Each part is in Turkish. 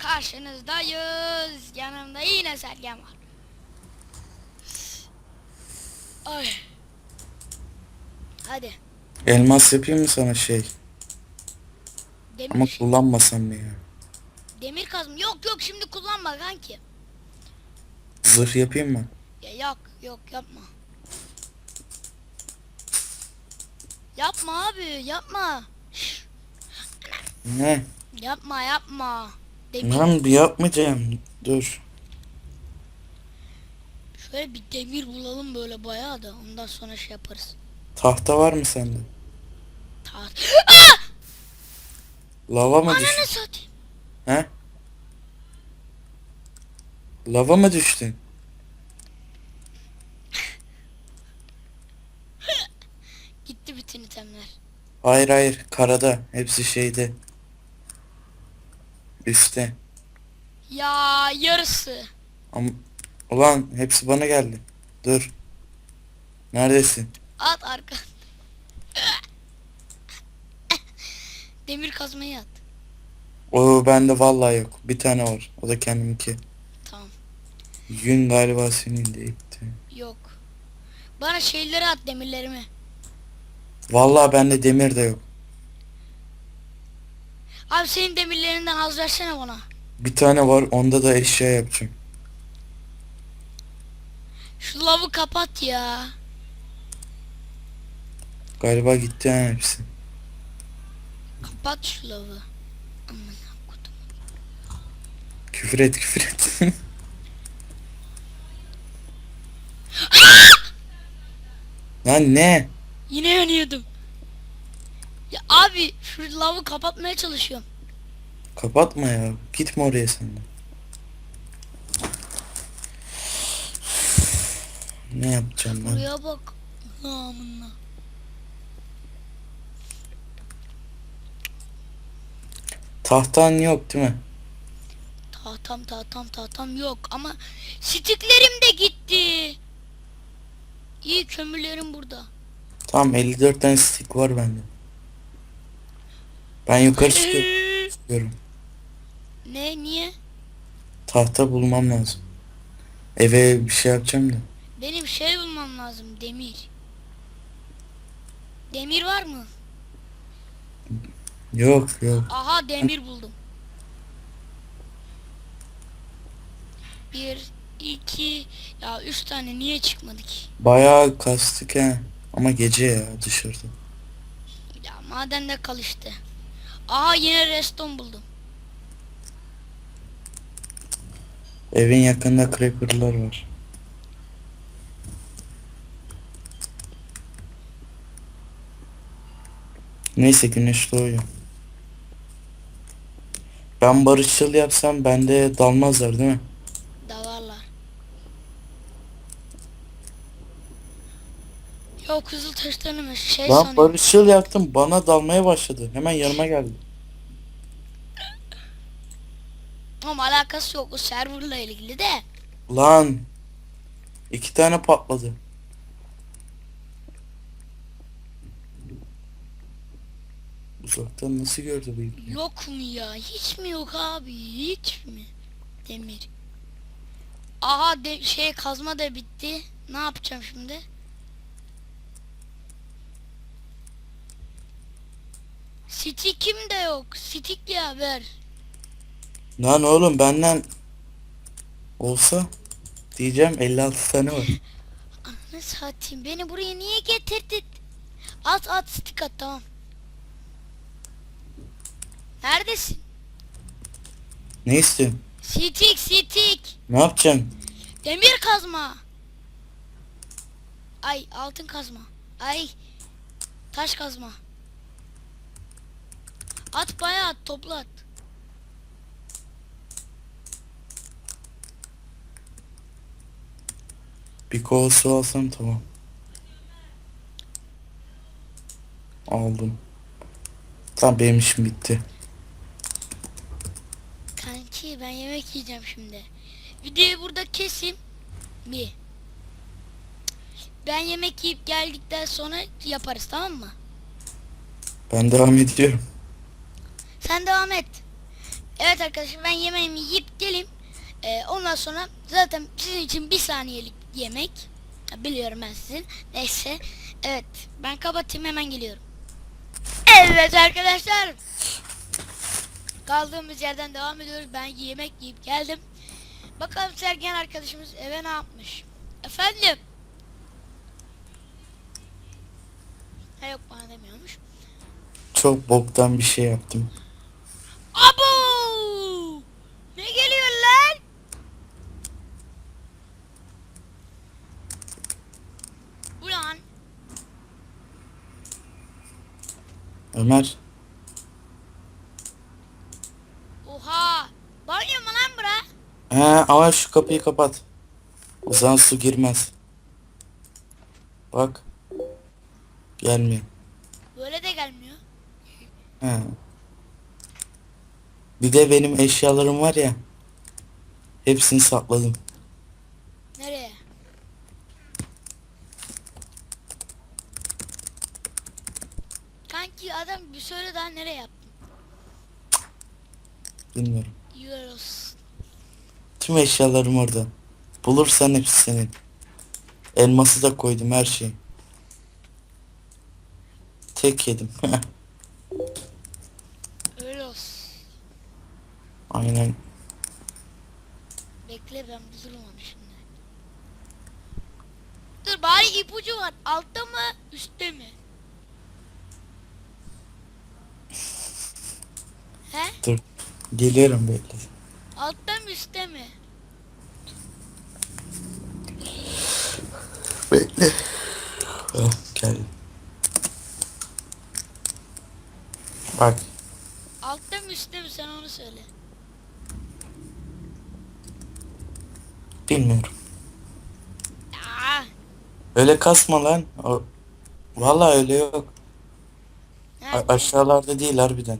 serisinin 5. bölümüyle karşınızdayız. Yanımda yine Sergen var. Ay. Hadi. Elmas yapayım mı sana şey? Demir, Ama kullanmasam mı ya? demir kazma. Yok yok şimdi kullanma kanki. Zırh yapayım mı? Ya yok yok yapma. Yapma abi yapma. Ne? yapma yapma. Demir, Lan bir yapmayacağım. Dur. şöyle bir demir bulalım böyle bayağı da ondan sonra şey yaparız. Tahta var mı sende? Taht. Lava mı düştün? Ananı satayım. He? Lava mı düştün? Gitti bütün itemler. Hayır hayır karada. Hepsi şeyde. Üstte. Ya yarısı. Ama ulan hepsi bana geldi. Dur. Neredesin? At arka. Demir kazmayı at. O bende vallahi yok. Bir tane var. O da kendiminki. Tamam. Yün galiba senin de. Yok. Bana şeyleri at demirlerimi. Vallahi bende demir de yok. Abi senin demirlerinden az versene bana. Bir tane var onda da eşya yapacağım. Şu lavı kapat ya. Galiba gitti ha hepsi. Kapat şu lavı. Aman. Küfür et küfür et. Lan ne? Yine yanıyordum. Ya abi şu lavı kapatmaya çalışıyorum. Kapatma ya. Gitme oraya sen de. Ne yapacağım ben? Buraya bak. Namına. Tahtan yok değil mi? Tahtam tahtam tahtam yok ama stiklerim de gitti. İyi kömürlerim burada. Tamam 54 tane stick var bende. Ben yukarı çıkıyorum. Çıkıyorum. ne niye? Tahta bulmam lazım. Eve bir şey yapacağım da. Benim şey bulmam lazım demir. Demir var mı? Yok yok. Aha demir buldum. Bir, iki, ya üç tane niye çıkmadı ki? Bayağı kastık he. Ama gece ya dışarıda. Ya madende kal işte. Aha yine reston buldum. Evin yakında creeper'lar var. Neyse güneş doğuyor. Ben barışçıl yapsam bende dalmazlar değil mi? Ya kızıl taşlarını mı şey Ben sanıyorum. barışçıl yaptım bana dalmaya başladı. Hemen yanıma geldi. Ama alakası yok o serverla ilgili de. Lan. iki tane patladı. Uzaktan nasıl gördü bu ipni? Yok mu ya? Hiç mi yok abi? Hiç mi? Demir. Aha de, şey kazma da bitti. Ne yapacağım şimdi? Stick'im de yok. Stick ya ver. Lan oğlum benden olsa diyeceğim 56 tane var. Ne satayım? Beni buraya niye getirdin? At at stick at tamam. Neredesin? Ne istiyorsun? Stick stick. Ne yapacaksın? Demir kazma. Ay altın kazma. Ay taş kazma. At bayağı at topla at. Bir kova su alsam tamam. Aldım. Tamam benim işim bitti. Kanki ben yemek yiyeceğim şimdi. Videoyu burada keseyim. Bir. Ben yemek yiyip geldikten sonra yaparız tamam mı? Ben devam ediyorum. Sen devam et. Evet arkadaşlar ben yemeğimi yiyip geleyim. Ee, ondan sonra zaten sizin için bir saniyelik yemek. Biliyorum ben sizin. Neyse. Evet ben kapatayım hemen geliyorum. Evet arkadaşlar. Kaldığımız yerden devam ediyoruz. Ben yemek yiyip geldim. Bakalım Sergen arkadaşımız eve ne yapmış? Efendim? Ha yok bana demiyormuş. Çok boktan bir şey yaptım. Abo! Ne geliyor lan? Ulan Ömer. oha! Banyo mu lan bura? He ama şu kapıyı kapat. O zaman su girmez. Bak. Gelmiyor. Böyle de gelmiyor. He. Bir de benim eşyalarım var ya. Hepsini sakladım. Nereye? Kanki adam bir söyle daha nereye yaptın? Bilmiyorum. Euros. Tüm eşyalarım orada. Bulursan hepsi senin. Elması da koydum her şey. Tek yedim. Euros. Aynen. Bekle ben onu şimdi. Dur bari ipucu var. Altta mı üstte mi? He? Dur. Geliyorum bekle. Altta mı üstte mi? Bekle. Oh, geldim. Bak. Altta mı üstte mi sen onu söyle. Bilmiyorum. Aa, Öyle kasma lan. O... Vallahi öyle yok. A- nerede? aşağılarda değil harbiden.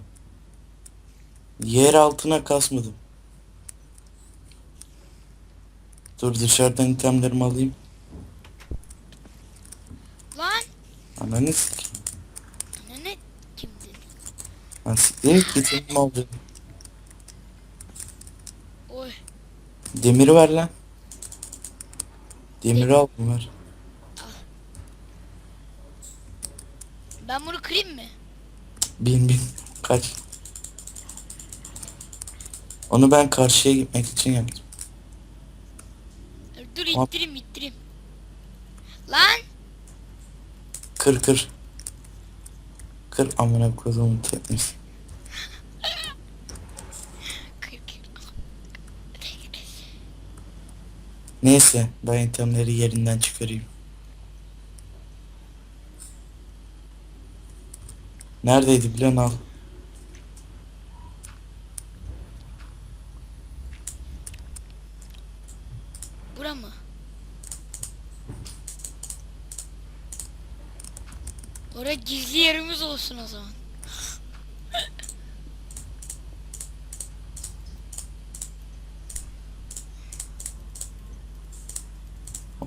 Yer altına kasmadım. Dur dışarıdan itemlerimi alayım. Lan Ananı sikeyim. ne ne kimdi? Lan siktir git itemim oldu. Oy. Demiri ver lan. Demiri al ver. Ben bunu kırayım mı? Bin bin. Kaç. Onu ben karşıya gitmek için yaptım. Dur Hop. ittireyim ittireyim. Lan Kır kır. Kır amına koyduğum teknesi. kır kır. Neyse ben itemleri yerinden çıkarayım. Neredeydi biliyorsun al. Bura mı? Oraya gizli yerimiz olsun o zaman.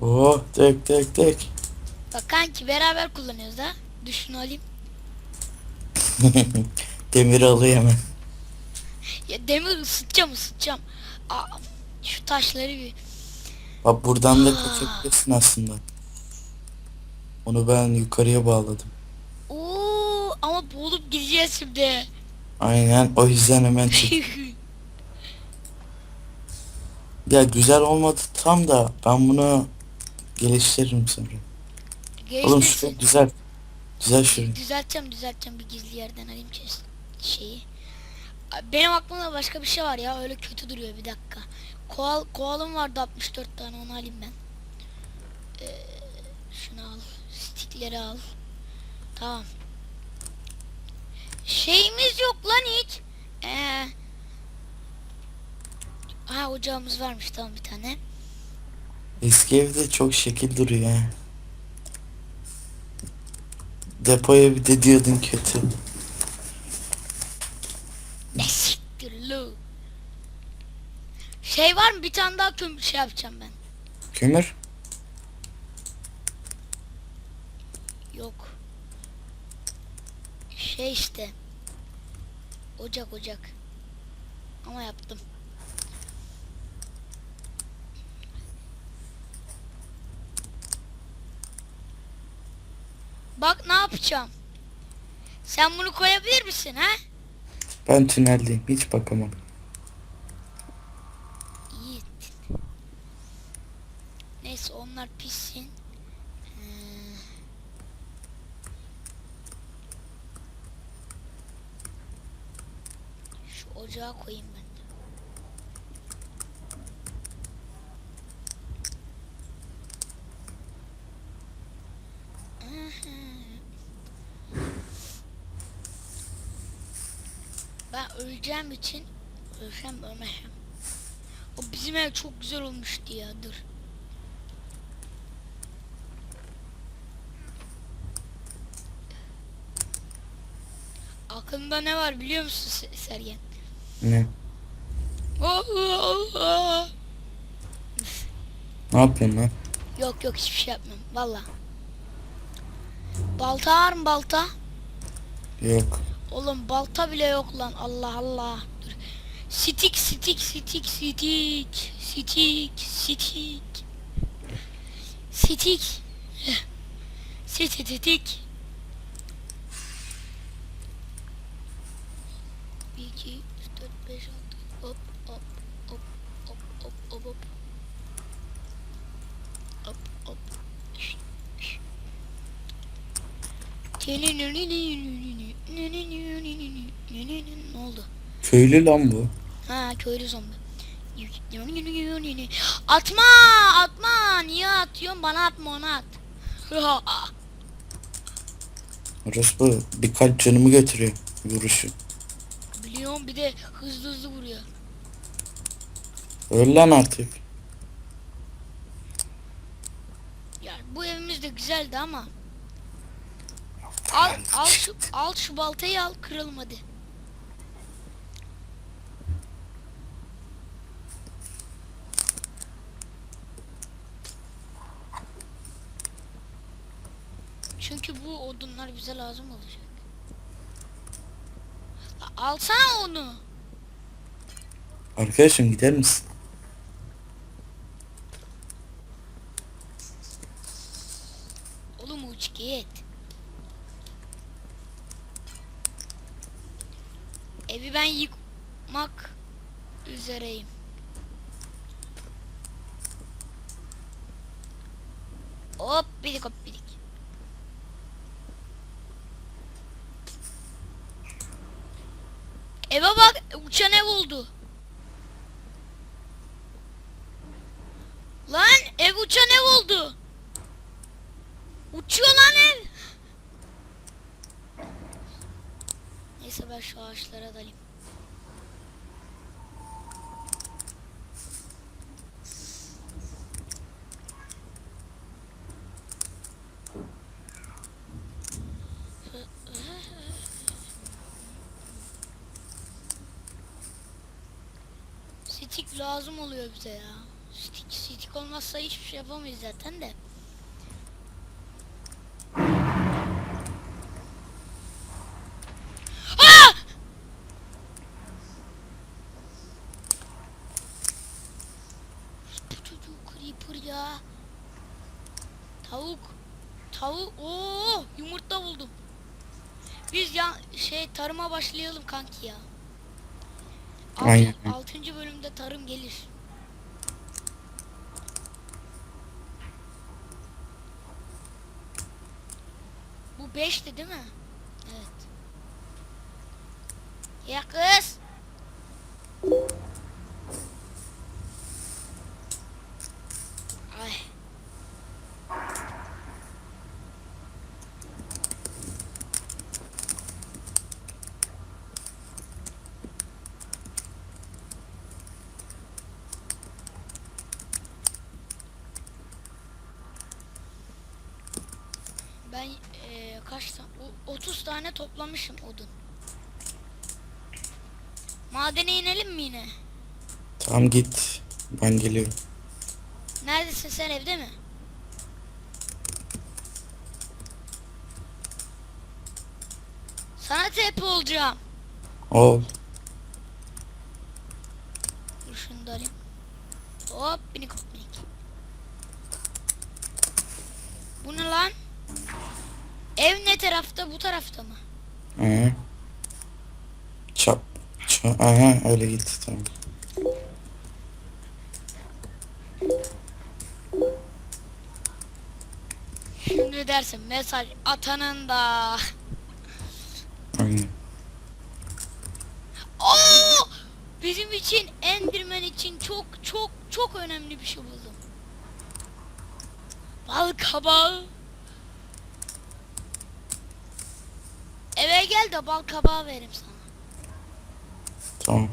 Oh tek tek tek. Bak kanki beraber kullanıyoruz ha. Düşün alayım. Demiri alıyor hemen. Ya demir ısıtacağım ısıtacağım. Aa, şu taşları bir. Bak buradan da kaçabilirsin aslında. Onu ben yukarıya bağladım. Oo ama boğulup gideceğiz şimdi. Aynen o yüzden hemen çık. Ya güzel olmadı tam da ben bunu geliştiririm sonra. Oğlum Geçmesin. şu güzel. Güzel şurayı. Düzelteceğim düzelteceğim bir gizli yerden alayım chest şeyi. Benim aklımda başka bir şey var ya öyle kötü duruyor bir dakika. Koal, koalım vardı 64 tane onu alayım ben. Ee, şunu al. Stickleri al. Tamam. Şeyimiz yok lan hiç. Ee, ha ocağımız varmış tamam bir tane. Eski evde çok şekil duruyor ha. Depoya bir de diyordun kötü. Ne siktir lu. Şey var mı bir tane daha kömür şey yapacağım ben. Kömür. Yok. Şey işte. Ocak ocak. Ama yaptım. Bak ne yapacağım. Sen bunu koyabilir misin ha? Ben tüneldeyim. Hiç bakamam. İyi ettin. Neyse onlar pişsin. Ee, Şu ocağa koyayım ben de. Aha. Ben öleceğim için ölsem ölmeyeyim. O bizim ev çok güzel olmuştu ya dur. Aklında ne var biliyor musun Se- Sergen? Ne? Ne yapıyorsun lan? Yok yok hiçbir şey yapmıyorum valla. Balta var mı balta? Yok. Oğlum balta bile yok lan. Allah Allah. Dur. Stik stik stik stik. Stik stik. Stik. Stik. Bir iki üç dört beş altı. Hop hop hop hop hop hop hop. Hop hop. Telin ne oldu? Köylü lan bu. Ha köylü zombi. Atma atma niye atıyorsun bana atma ona at. Orası bu. Birkaç canımı götürüyor. Vuruşu. Biliyorum bir de hızlı hızlı vuruyor. Öl lan artık. Yani bu evimiz de güzeldi ama. Al al şu al şu baltayı al kıralım hadi. Çünkü bu odunlar bize lazım olacak. La Alsana onu. Arkadaşım gider misin? Oğlum uç git. Evi ben yıkmak üzereyim. Hop bidik hop bidik. Eve bak uçan ev oldu. Lan ev uçan ev oldu. Uçuyor lan ev. Neyse ben şu ağaçlara dalayım. Stick lazım oluyor bize ya. Stick, stick olmazsa hiçbir şey yapamayız zaten de. Ya. Tavuk. Tavuk. Oo, yumurta buldum. Biz ya şey tarıma başlayalım kanki ya. Altı- Aynen. Altıncı bölümde tarım gelir. Bu beşti değil mi? Evet. Ya kız. Ay. Ben eee, kaç tane? 30 tane toplamışım odun. Madene inelim mi yine? Tamam git. Ben geliyorum. Neredesin sen evde mi? Sana TP olacağım. Ol. Dur şunu da alayım. Hop minik hop minik. Bu ne lan? Ev ne tarafta bu tarafta mı? Hı. Çap. Çap. Aha öyle gitti tamam. Şimdi dersin mesaj atanın da. Aynen. Oo! Bizim için Enderman için çok çok çok önemli bir şey buldum. Bal kabağı. Eve gel de bal kabağı vereyim sana. Tamam.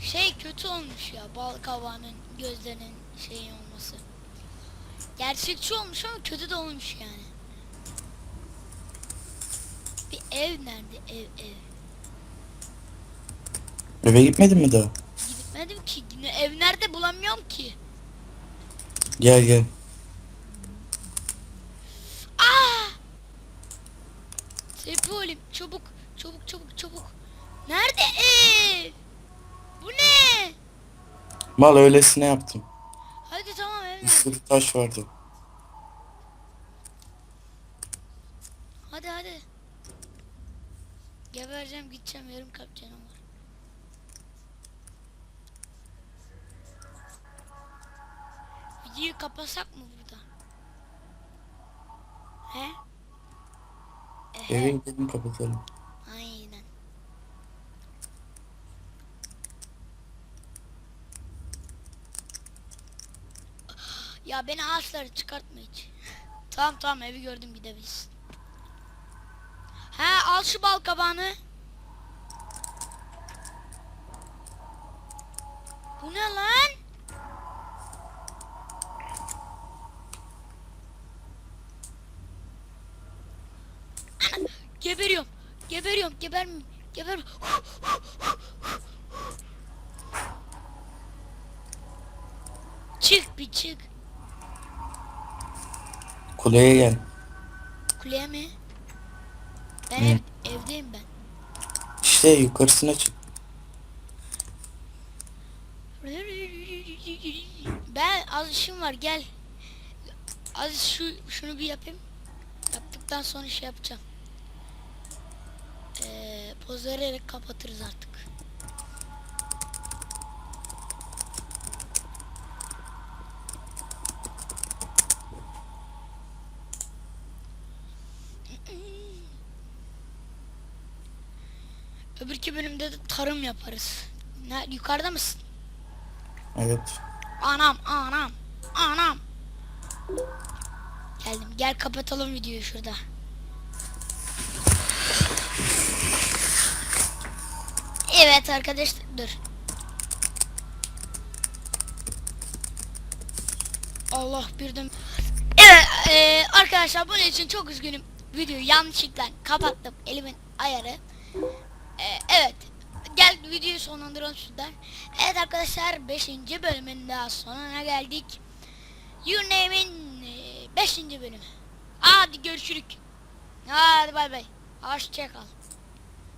Şey kötü olmuş ya bal kabağının gözlerinin şeyi olması. Gerçekçi olmuş ama kötü de olmuş yani. Bir ev nerede ev ev. Eve gitmedin mi daha? Gitmedim ki ev nerede bulamıyorum ki. Gel gel. Aa! Sepi oğlum çabuk çabuk çabuk çabuk. Nerede ev? Bu ne? Mal öylesine yaptım. Hadi tamam ev Bir nerede? sürü taş vardı. Hadi hadi. Gebereceğim gideceğim yarım kalp canım var. Videoyu kapasak mı burada? He? Ehe, Eve gidelim kapatalım. Aynen. Ya beni ağaçları çıkartma hiç. Tamam tamam evi gördüm gidebiliriz. He al şu bal kabağını. Bu ne lan? Geberiyorum. Geberiyorum. Geber mi? Geber. Çık bir çık. Kuleye gel. Kuleye mi? Ben Hı. ev, evdeyim ben. İşte yukarısına çık. Ben az işim var gel. Az şu şunu bir yapayım. Yaptıktan sonra şey yapacağım. Ee, poz vererek kapatırız artık. Öbürki bölümde de tarım yaparız. Ne, yukarıda mısın? Evet. Anam anam anam. Geldim gel kapatalım videoyu şurada. Evet arkadaşlar dur. Allah birden. Evet eee, arkadaşlar bunun için çok üzgünüm. Videoyu yanlışlıkla kapattım. Elimin ayarı. Eee, evet. Gel videoyu sonlandıralım şuradan. Evet arkadaşlar 5. bölümün daha sonuna geldik. Your Name'in 5. bölümü. Hadi görüşürük. Hadi bay bay. Hoşçakal.